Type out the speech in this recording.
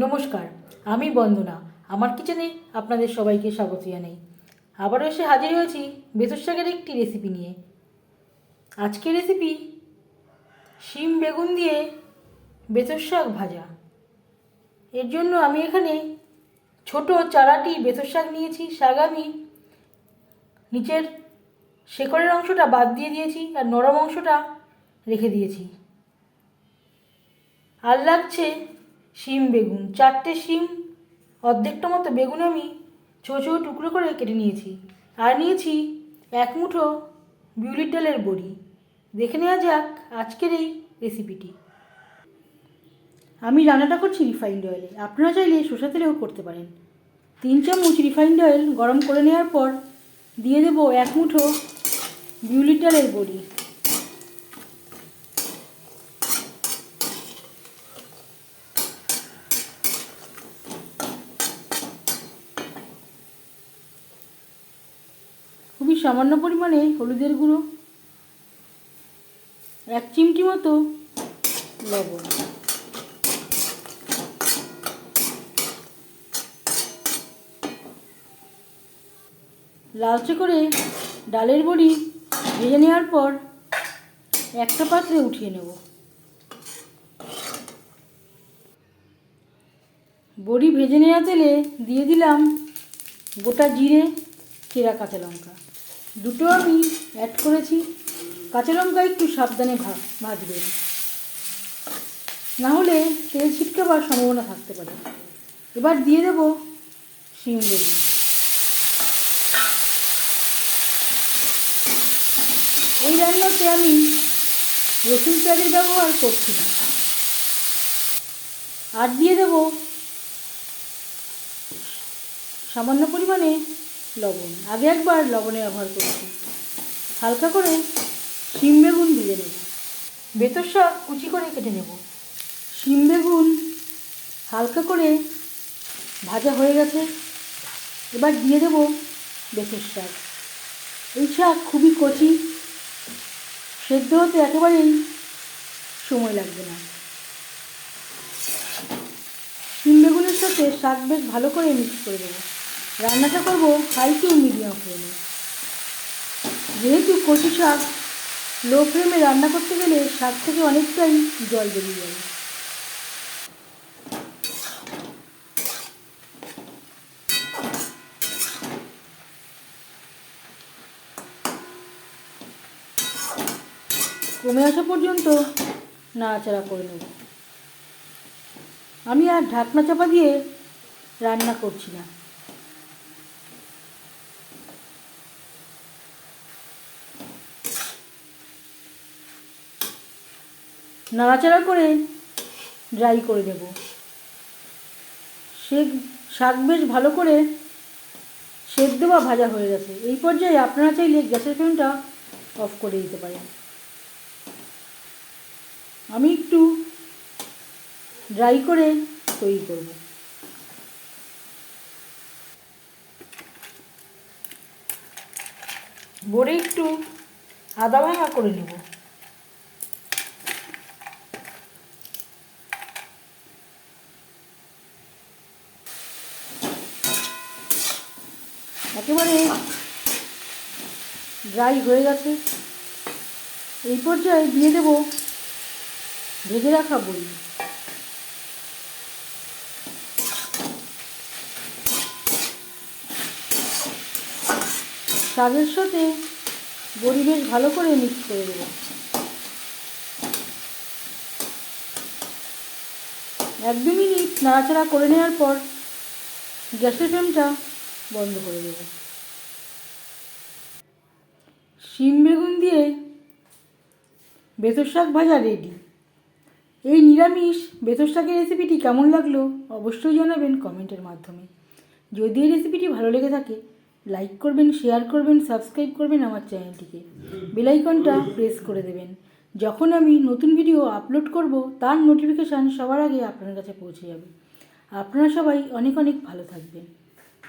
নমস্কার, আমি বন্দনা। আমার কিচেনে আপনাদের সবাইকে স্বাগত জানাই। আবারও এসে হাজির হয়েছি বেতর শাকের একটি রেসিপি নিয়ে। আজকের রেসিপি শিম বেগুন দিয়ে বেতর শাক ভাজা। এর জন্য আমি এখানে ছোট চারাটি বেতর শাক নিয়েছি, শাক আমি নিচের শেকড়ের অংশটা বাদ দিয়ে দিয়েছি আর নরম অংশটা রেখে দিয়েছি। আর লাগছে শিম বেগুন, চারটে শিম, অর্ধেকটা মতো বেগুন আমি ছোটো ছোটো টুকরো করে কেটে নিয়েছি। আর নিয়েছি এক মুঠো বিউলির ডালের বড়ি। দেখে নেওয়া যাক আজকের এই রেসিপিটি আমি রান্নাটা করছি রিফাইন্ড অয়েলে আপনারা চাইলে সর্ষে তেলেও করতে পারেন। তিন চামচ রিফাইন্ড অয়েল গরম করে নেওয়ার পর দিয়ে দেবো এক মুঠো বিউলির ডালের বড়ি। খুবই সামান্য পরিমাণে হলুদের গুঁড়ো? এক চিমটি মতো লবণ। লালচে করে ডালের বড়ি ভেজে নেওয়ার পর একটা পাত্রে উঠিয়ে নেব। বড়ি ভেজে নেওয়া তেলে দিয়ে দিলাম গোটা জিরে, চেরা কাঁচা লঙ্কা। দুটো আমি অ্যাড করেছি। কাঁচা লঙ্কা একটু সাবধানে ভা না হলে তেল ছিটকাবার সম্ভাবনা থাকতে পারে। এবার দিয়ে দেব শিম বেগুন। এই রান্নাতে আমি রসুন পেঁয়াজের ব্যবহার করছি না। আর দিয়ে দেব সামান্য পরিমাণে লবণ। আগে একবার লবণে ব্যবহার করছি। হালকা করে শিম বেগুন ভেজে নেব। বেতর শাক কুচি করে কেটে নেব। শিম বেগুন হালকা করে ভাজা হয়ে গেছে। এবার দিয়ে দেব বেতর শাক। এই শাক খুবই কচি, সেদ্ধ হতে একেবারেই সময় লাগবে না। শিম বেগুনের সাথে শাক বেশ ভালো করে মিক্স করে দেবো। রান্নাটা করব টু মিডিয়াম ফ্লেমে। যেহেতু কচু শাক, লো ফ্লেমে রান্না করতে গেলে শাক থেকে অনেকটাই জল বেরিয়ে যাবে। কমে আসা পর্যন্ত নাড়াচাড়া করে নেব। আমি আর ঢাকনা চাপা দিয়ে রান্না করছি না। নাড়াচাড়া করে ড্রাই করে দেব। সে শাক বেশ ভালো করে সেদ্ধ বা ভাজা হয়ে গেছে। এই পর্যায়ে আপনারা চাইলে গ্যাসের ফ্লেমটা অফ করে দিতে পারেন। আমি একটু ড্রাই করে তৈরি করব। বড়ে একটু আদা ভাঙা করে নেব। একেবারে ড্রাই হয়ে গেছে। এই পর্যায়ে দিয়ে দেব ভেজে রাখা বড়ি। শাকের সাথে বড়ি বেশ ভালো করে মিক্স করে দেবো এক দু মিনিট নাড়াচাড়া করে নেওয়ার পর গ্যাসের ফ্লেমটা বন্ধ করে দেব। শিম বেগুন দিয়ে বেতর শাক ভাজা রেডি এই নিরামিষ বেতর শাকের রেসিপিটি কেমন লাগল অবশ্যই জানাবেন কমেন্টের মাধ্যমে। যদি এই রেসিপিটি ভালো লেগে থাকে লাইক করবেন শেয়ার করবেন সাবস্ক্রাইব করবেন আমার চ্যানেলটিকে বেলাইকনটা প্রেস করে দেবেন। যখন আমি নতুন ভিডিও আপলোড করব, তার নোটিফিকেশান সবার আগে আপনার কাছে পৌঁছে যাবে। আপনারা সবাই অনেক অনেক ভালো থাকবেন।